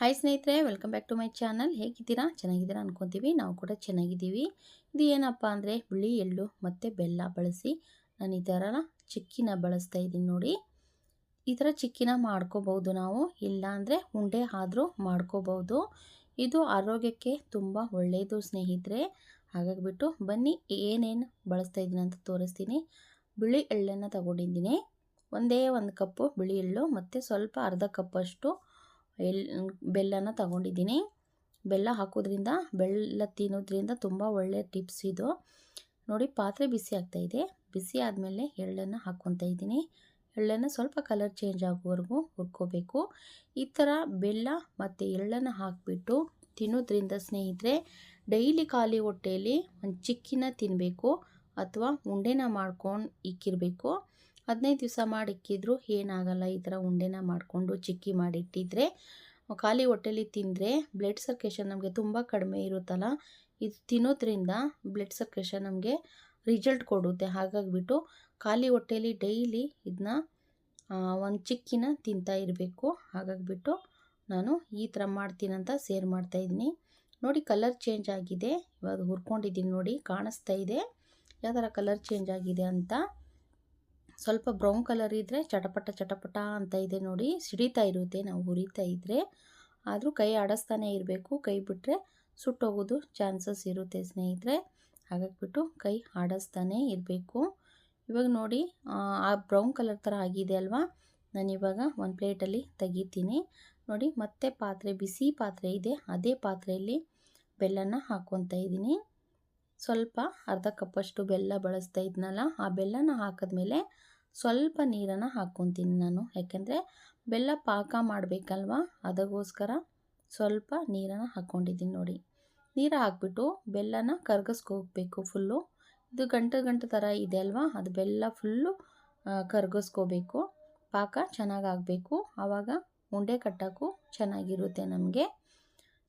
Hi ಸ್ನೇಹಿತರೆ welcome back to my channel ಹೇಗಿದ್ದೀರಾ? ಚೆನ್ನಾಗಿದ್ದೀರಾ ಅನ್ಕೊತೀವಿ. ನಾವು ಕೂಡ ಚೆನ್ನಾಗಿದ್ದೀವಿ. ಇದು ಏನಪ್ಪ ಅಂದರೆ ಬಿಳಿ ಎಳ್ಳು ಮತ್ತು ಬೆಲ್ಲ ಬಳಸಿ ನಾನು ಈ ಥರ ಚಿಕ್ಕಿನ ಬಳಸ್ತಾ ಇದ್ದೀನಿ ನೋಡಿ. ಈ ಥರ ಚಿಕ್ಕಿನ ಮಾಡ್ಕೋಬೋದು ನಾವು. ಇಲ್ಲಾಂದರೆ ಉಂಡೆ ಆದರೂ ಮಾಡ್ಕೋಬೋದು. ಇದು ಆರೋಗ್ಯಕ್ಕೆ ತುಂಬ ಒಳ್ಳೆಯದು ಸ್ನೇಹಿತರೆ. ಹಾಗಾಗಿಬಿಟ್ಟು ಬನ್ನಿ, ಏನೇನು ಬಳಸ್ತಾ ಇದ್ದೀನಿ ಅಂತ ತೋರಿಸ್ತೀನಿ. ಬಿಳಿ ಎಳ್ಳನ್ನು ತಗೊಂಡಿದ್ದೀನಿ. ಒಂದೇ ಒಂದು ಕಪ್ಪು ಬಿಳಿ ಎಳ್ಳು ಮತ್ತು ಸ್ವಲ್ಪ ಅರ್ಧ ಕಪ್ಪಷ್ಟು ಎಲ್ ಬೆಲ್ಲನ ತಗೊಂಡಿದ್ದೀನಿ. ಬೆಲ್ಲ ಹಾಕೋದ್ರಿಂದ, ಬೆಲ್ಲ ತಿನ್ನೋದ್ರಿಂದ ತುಂಬ ಒಳ್ಳೆಯ ಟಿಪ್ಸ್ ಇದು. ನೋಡಿ, ಪಾತ್ರೆ ಬಿಸಿ ಆಗ್ತಾ ಇದೆ. ಬಿಸಿ ಆದಮೇಲೆ ಎಳ್ಳನ್ನು ಹಾಕ್ಕೊತಾ ಇದ್ದೀನಿ. ಎಳ್ಳನ್ನು ಸ್ವಲ್ಪ ಕಲರ್ ಚೇಂಜ್ ಆಗೋವರೆಗೂ ಹುರ್ಕೋಬೇಕು. ಈ ಥರ ಬೆಲ್ಲ ಮತ್ತು ಎಳ್ಳನ್ನು ಹಾಕಿಬಿಟ್ಟು ತಿನ್ನೋದ್ರಿಂದ ಸ್ನೇಹಿತರೆ, ಡೈಲಿ ಖಾಲಿ ಹೊಟ್ಟೆಯಲ್ಲಿ ಒಂದು ಚಿಕ್ಕಿನ ತಿನ್ನಬೇಕು ಅಥವಾ ಉಂಡೆನ ಮಾಡ್ಕೊಂಡು ಇಕ್ಕಿರಬೇಕು. ಹದಿನೈದು ದಿವಸ ಮಾಡಿಕ್ಕಿದ್ರು, ಏನಾಗಲ್ಲ, ಈ ಥರ ಉಂಡೆನ ಮಾಡಿಕೊಂಡು ಚಿಕ್ಕಿ ಮಾಡಿಟ್ಟಿದ್ರೆ, ಖಾಲಿ ಹೊಟ್ಟೆಲಿ ತಿಂದರೆ ಬ್ಲಡ್ ಸರ್ಕ್ಯುಲೇಷನ್ ನಮಗೆ ತುಂಬ ಕಡಿಮೆ ಇರುತ್ತಲ್ಲ, ಇದು ತಿನ್ನೋದ್ರಿಂದ ಬ್ಲಡ್ ಸರ್ಕ್ಯುಲೇಷನ್ ನಮಗೆ ರಿಸಲ್ಟ್ ಕೊಡುತ್ತೆ. ಹಾಗಾಗಿಬಿಟ್ಟು ಖಾಲಿ ಹೊಟ್ಟೆಲಿ ಡೈಲಿ ಇದನ್ನ ಒಂದು ಚಿಕ್ಕಿನ ತಿಂತಾ ಇರಬೇಕು. ಹಾಗಾಗಿಬಿಟ್ಟು ನಾನು ಈ ಥರ ಮಾಡ್ತೀನಂತ ಸೇರ್ ಮಾಡ್ತಾಯಿದ್ದೀನಿ ನೋಡಿ ಕಲರ್ ಚೇಂಜ್ ಆಗಿದೆ. ಇವಾಗ ಹುರ್ಕೊಂಡಿದ್ದೀನಿ ನೋಡಿ, ಕಾಣಿಸ್ತಾ ಇದೆ. ಯಾವ ಥರ ಕಲರ್ ಚೇಂಜ್ ಆಗಿದೆ ಅಂತ. ಸ್ವಲ್ಪ ಬ್ರೌನ್ ಕಲರ್ ಇದ್ದರೆ ಚಟಪಟ ಚಟಪಟ ಅಂತ ಇದೆ ನೋಡಿ. ಸಿಡಿತಾ ಇರುತ್ತೆ, ನಾವು ಹುರಿತಾ ಇದ್ದರೆ ಆದರೂ ಕೈ ಆಡಿಸ್ತಾನೆ ಇರಬೇಕು. ಕೈ ಬಿಟ್ಟರೆ ಸುಟ್ಟೋಗೋದು ಚಾನ್ಸಸ್ ಇರುತ್ತೆ ಸ್ನೇಹಿತರೆ. ಹಾಗಾಗಿಬಿಟ್ಟು ಕೈ ಆಡಿಸ್ತಾನೆ ಇರಬೇಕು. ಇವಾಗ ನೋಡಿ, ಆ ಬ್ರೌನ್ ಕಲರ್ ಥರ ಆಗಿದೆ ಅಲ್ವಾ? ನಾನಿವಾಗ ಒಂದು ಪ್ಲೇಟಲ್ಲಿ ತೆಗಿತೀನಿ. ನೋಡಿ, ಮತ್ತೆ ಪಾತ್ರೆ, ಬಿಸಿ ಪಾತ್ರೆ ಇದೆ. ಅದೇ ಪಾತ್ರೆಯಲ್ಲಿ ಬೆಲ್ಲನ ಹಾಕ್ಕೊತಾ ಇದ್ದೀನಿ. ಸ್ವಲ್ಪ ಅರ್ಧ ಕಪ್ಪಷ್ಟು ಬೆಲ್ಲ ಬಳಸ್ತಾ ಇದ್ನಲ್ಲ, ಆ ಬೆಲ್ಲನ ಹಾಕಿದ್ಮೇಲೆ ಸ್ವಲ್ಪ ನೀರನ್ನು ಹಾಕ್ಕೊತೀನಿ ನಾನು. ಯಾಕೆಂದರೆ ಬೆಲ್ಲ ಪಾಕ ಮಾಡಬೇಕಲ್ವಾ? ಅದಕ್ಕೋಸ್ಕರ ಸ್ವಲ್ಪ ನೀರನ್ನು ಹಾಕ್ಕೊಂಡಿದ್ದೀನಿ ನೋಡಿ. ನೀರು ಹಾಕ್ಬಿಟ್ಟು ಬೆಲ್ಲನ ಕರ್ಗಿಸ್ಕೋಬೇಕು ಫುಲ್ಲು ಇದು ಗಂಟು ಗಂಟು ಥರ ಇದೆ ಅಲ್ವಾ? ಅದು ಬೆಲ್ಲ ಫುಲ್ಲು ಕರ್ಗಿಸ್ಕೋಬೇಕು. ಪಾಕ ಚೆನ್ನಾಗಾಗಬೇಕು ಆವಾಗ ಉಂಡೆ ಕಟ್ಟೋಕ್ಕೂ ಚೆನ್ನಾಗಿರುತ್ತೆ ನಮಗೆ.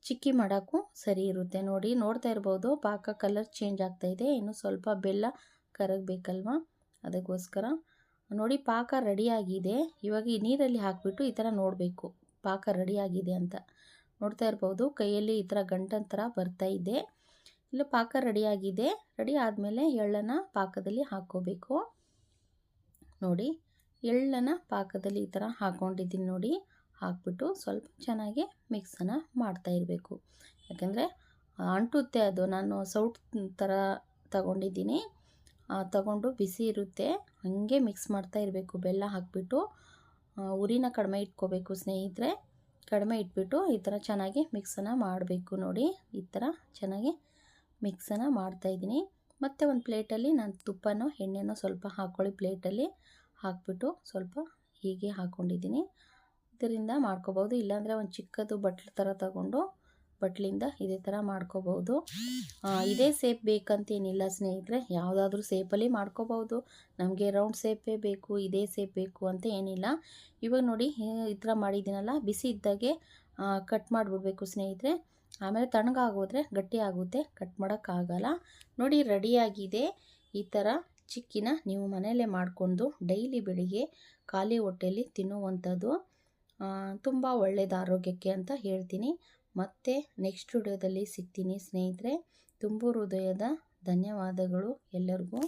ಚಿಕ್ಕಿ ಮಾಡೋಕ್ಕೂ ಸರಿ ಇರುತ್ತೆ. ನೋಡಿ, ನೋಡ್ತಾ ಇರ್ಬೋದು. ಪಾಕ ಕಲರ್ ಚೇಂಜ್ ಆಗ್ತಾಯಿದೆ ಇನ್ನು ಸ್ವಲ್ಪ ಬೆಲ್ಲ ಕರಗಬೇಕಲ್ವ? ಅದಕ್ಕೋಸ್ಕರ. ನೋಡಿ, ಪಾಕ ರೆಡಿಯಾಗಿದೆ ಇವಾಗ ಈ ನೀರಲ್ಲಿ ಹಾಕಿಬಿಟ್ಟು ಈ ಥರ ನೋಡಬೇಕು. ಪಾಕ ರೆಡಿಯಾಗಿದೆ ಅಂತ. ನೋಡ್ತಾ ಇರ್ಬೋದು. ಕೈಯಲ್ಲಿ ಈ ಥರ ಗಂಟನ ಥರ ಬರ್ತಾ ಇದೆ. ಇಲ್ಲ ಪಾಕ ರೆಡಿಯಾಗಿದೆ ರೆಡಿ ಆದಮೇಲೆ ಎಳ್ಳನ್ನು ಪಾಕದಲ್ಲಿ ಹಾಕ್ಕೋಬೇಕು. ನೋಡಿ, ಎಳ್ಳನ್ನು ಪಾಕದಲ್ಲಿ ಈ ಥರ ಹಾಕ್ಕೊಂಡಿದ್ದೀನಿ ನೋಡಿ. ಹಾಕ್ಬಿಟ್ಟು ಸ್ವಲ್ಪ ಚೆನ್ನಾಗಿ ಮಿಕ್ಸನ್ನು ಮಾಡ್ತಾ ಇರಬೇಕು. ಯಾಕೆಂದರೆ ಅಂಟುತ್ತೆ ಅದು. ನಾನು ಸೌಟ್ ಥರ ತಗೊಂಡಿದ್ದೀನಿ. ತಗೊಂಡು ಬಿಸಿ ಇರುತ್ತೆ. ಹಾಗೆ ಮಿಕ್ಸ್ ಮಾಡ್ತಾ ಇರಬೇಕು. ಬೆಲ್ಲ ಹಾಕಿಬಿಟ್ಟು ಉರಿನ ಕಡಿಮೆ ಇಟ್ಕೋಬೇಕು ಸ್ನೇಹಿತರೆ. ಕಡಿಮೆ ಇಟ್ಬಿಟ್ಟು ಈ ಥರ ಚೆನ್ನಾಗಿ ಮಿಕ್ಸನ್ನು ಮಾಡಬೇಕು ನೋಡಿ. ಈ ಥರ ಚೆನ್ನಾಗಿ ಮಿಕ್ಸನ್ನು ಮಾಡ್ತಾಯಿದ್ದೀನಿ ಮತ್ತು ಒಂದು ಪ್ಲೇಟಲ್ಲಿ ನಾನು ತುಪ್ಪನೋ, ಎಣ್ಣೆನೋ ಸ್ವಲ್ಪ ಹಾಕ್ಕೊಳ್ಳಿ ಪ್ಲೇಟಲ್ಲಿ. ಹಾಕ್ಬಿಟ್ಟು ಸ್ವಲ್ಪ ಹೀಗೆ ಹಾಕ್ಕೊಂಡಿದ್ದೀನಿ. ಇದರಿಂದ ಮಾಡ್ಕೋಬೋದು ಇಲ್ಲಾಂದರೆ ಒಂದು ಚಿಕ್ಕದು ಬಟ್ಲು ಥರ ತಗೊಂಡು ಬಟ್ಲಿಂದ ಇದೇ ಥರ ಮಾಡ್ಕೋಬೋದು ಇದೇ ಸೇಪ್ ಬೇಕಂತೇನಿಲ್ಲ ಸ್ನೇಹಿತರೆ. ಯಾವುದಾದ್ರೂ ಸೇಪಲ್ಲಿ ಮಾಡ್ಕೋಬೋದು ನಮಗೆ ರೌಂಡ್ ಸೇಪೇ ಬೇಕು, ಇದೇ ಸೇಪ್ ಬೇಕು ಅಂತ ಏನಿಲ್ಲ. ಇವಾಗ ನೋಡಿ ಈ ಥರ ಮಾಡಿದ್ದೀನಲ್ಲ. ಬಿಸಿ ಇದ್ದಾಗೆ ಕಟ್ ಮಾಡಿಬಿಡ್ಬೇಕು ಸ್ನೇಹಿತರೆ. ಆಮೇಲೆ ತಣ್ಣಗಾಗೋದ್ರೆ ಗಟ್ಟಿ ಆಗುತ್ತೆ. ಕಟ್ ಮಾಡೋಕ್ಕಾಗಲ್ಲ. ನೋಡಿ ರೆಡಿಯಾಗಿದೆ ಈ ಥರ ಚಿಕ್ಕಿನ ನೀವು ಮನೆಯಲ್ಲೇ ಮಾಡಿಕೊಂಡು ಡೈಲಿ ಬೆಳಿಗ್ಗೆ ಖಾಲಿ ಹೊಟ್ಟೆಯಲ್ಲಿ ತಿನ್ನುವಂಥದ್ದು. ತುಂಬ ಒಳ್ಳೆಯದು ಆರೋಗ್ಯಕ್ಕೆ ಅಂತ ಹೇಳ್ತೀನಿ. ಮತ್ತೆ ನೆಕ್ಸ್ಟ್ ವಿಡಿಯೋದಲ್ಲಿ ಸಿಗ್ತೀನಿ ಸ್ನೇಹಿತರೆ. ತುಂಬು ಹೃದಯದ ಧನ್ಯವಾದಗಳು ಎಲ್ಲರಿಗೂ.